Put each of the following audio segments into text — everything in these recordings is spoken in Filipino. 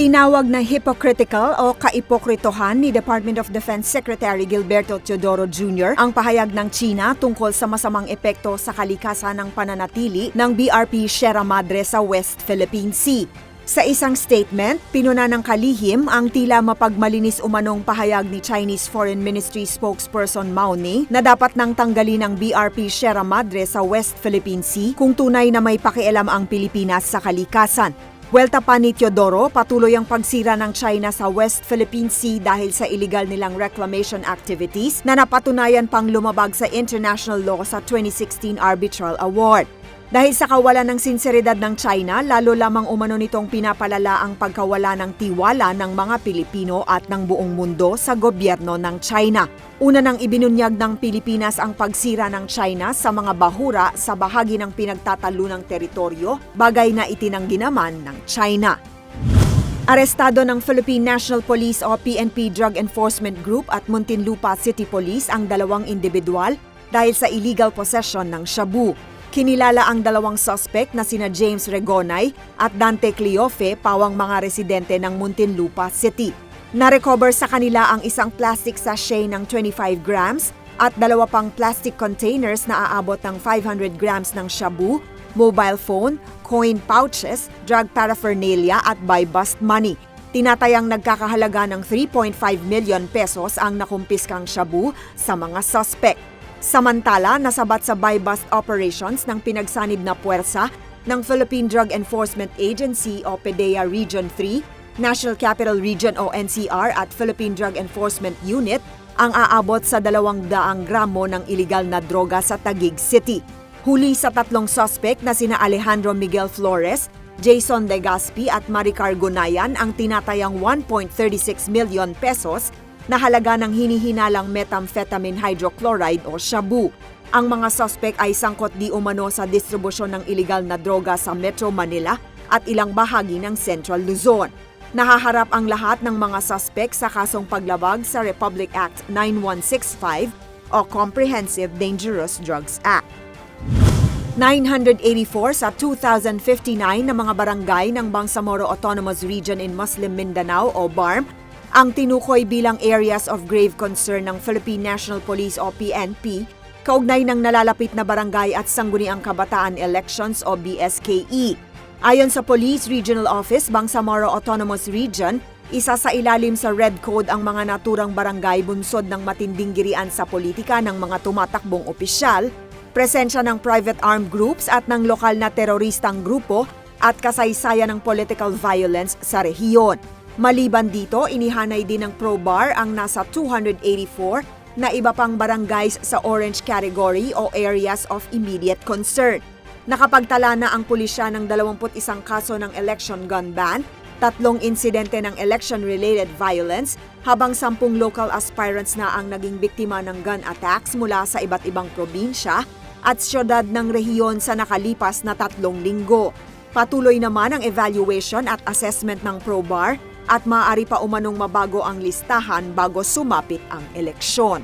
Tinawag na hypocritical o kaipokritohan ni Department of Defense Secretary Gilberto Teodoro Jr. ang pahayag ng China tungkol sa masamang epekto sa kalikasan ng pananatili ng BRP Sierra Madre sa West Philippine Sea. Sa isang statement, pinuna ng kalihim ang tila mapagmalinis umanong pahayag ni Chinese Foreign Ministry spokesperson Mao Ning na dapat nang tanggalin ang BRP Sierra Madre sa West Philippine Sea kung tunay na may pakialam ang Pilipinas sa kalikasan. Welta pa ni Teodoro, patuloy ang pagsira ng China sa West Philippine Sea dahil sa illegal nilang reclamation activities na napatunayan pang lumabag sa international law sa 2016 Arbitral Award. Dahil sa kawalan ng sinseridad ng China, lalo lamang umano nitong pinapalala ang pagkawala ng tiwala ng mga Pilipino at ng buong mundo sa gobyerno ng China. Una nang ibinunyag ng Pilipinas ang pagsira ng China sa mga bahura sa bahagi ng pinagtatalunang teritoryo, bagay na itinanggi naman ng China. Arestado ng Philippine National Police o PNP Drug Enforcement Group at Muntinlupa City Police ang dalawang individual dahil sa illegal possession ng shabu. Kinilala ang dalawang suspect na sina James Regonay at Dante Cleofe pawang mga residente ng Muntinlupa City. Narecover sa kanila ang isang plastic sachet ng 25 grams at dalawa pang plastic containers na aabot ng 500 grams ng shabu, mobile phone, coin pouches, drug paraphernalia at buy bust money. Tinatayang nagkakahalaga ng 3.5 million pesos ang nakumpiskang shabu sa mga suspect. Samantala, nasabat sa buy bust operations ng pinagsanib na puwersa ng Philippine Drug Enforcement Agency o PDEA Region 3, National Capital Region o NCR at Philippine Drug Enforcement Unit ang aabot sa 200 gramo ng iligal na droga sa Taguig City. Huli sa tatlong suspect na sina Alejandro Miguel Flores, Jason Legaspi at Maricar Gunayan ang tinatayang 1.36 million pesos na halaga ng hinihinalang methamphetamine hydrochloride o shabu. Ang mga suspect ay sangkot di umano sa distribusyon ng iligal na droga sa Metro Manila at ilang bahagi ng Central Luzon. Nahaharap ang lahat ng mga suspect sa kasong paglabag sa Republic Act 9165 o Comprehensive Dangerous Drugs Act. 984 sa 2,059 na mga barangay ng Bangsamoro Autonomous Region in Muslim Mindanao o BARM ang tinukoy bilang areas of grave concern ng Philippine National Police o PNP kaugnay ng nalalapit na barangay at sangguniang kabataan elections o BSKE. Ayon sa Police Regional Office, Bangsamoro Autonomous Region, isa sa ilalim sa Red Code ang mga naturang barangay bunsod ng matinding girian sa politika ng mga tumatakbong opisyal, presensya ng private armed groups at ng lokal na teroristang grupo at kasaysayan ng political violence sa rehiyon. Maliban dito, inihanay din ng ProBar ang nasa 284 na iba pang barangays sa orange category o areas of immediate concern. Nakapagtala na ang pulisya ng 21 kaso ng election gun ban, tatlong insidente ng election-related violence, habang sampung local aspirants na ang naging biktima ng gun attacks mula sa iba't ibang probinsya at syudad ng rehiyon sa nakalipas na tatlong linggo. Patuloy naman ang evaluation at assessment ng ProBar at maaari pa umanong mabago ang listahan bago sumapit ang eleksyon.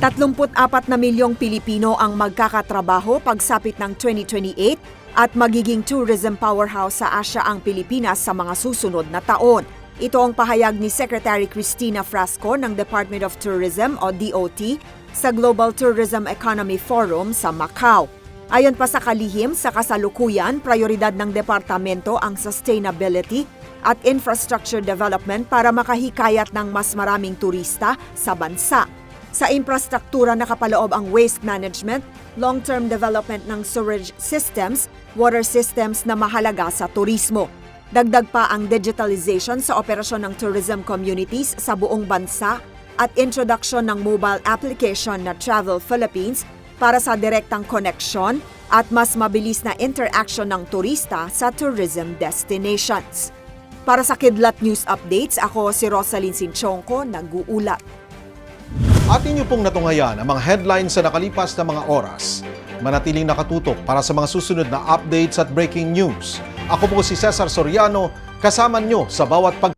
34 na milyong Pilipino ang magkakatrabaho pagsapit ng 2028 at magiging tourism powerhouse sa Asia ang Pilipinas sa mga susunod na taon. Ito ang pahayag ni Secretary Cristina Frasco ng Department of Tourism o DOT sa Global Tourism Economy Forum sa Macau. Ayon pa sa kalihim, sa kasalukuyan, prioridad ng departamento ang sustainability at infrastructure development para makahikayat ng mas maraming turista sa bansa. Sa infrastruktura nakapaloob ang waste management, long-term development ng sewerage systems, water systems na mahalaga sa turismo. Dagdag pa ang digitalization sa operasyon ng tourism communities sa buong bansa at introduction ng mobile application na Travel Philippines para sa direktang koneksyon at mas mabilis na interaction ng turista sa tourism destinations. Para sa Kidlat News Updates, ako si Rosalyn Sinchonko, nag-uulat. Atin niyo pong natungayan ang mga headlines sa nakalipas na mga oras. Manatiling nakatutok para sa mga susunod na updates at breaking news. Ako po si Cesar Soriano, kasama niyo sa bawat pag...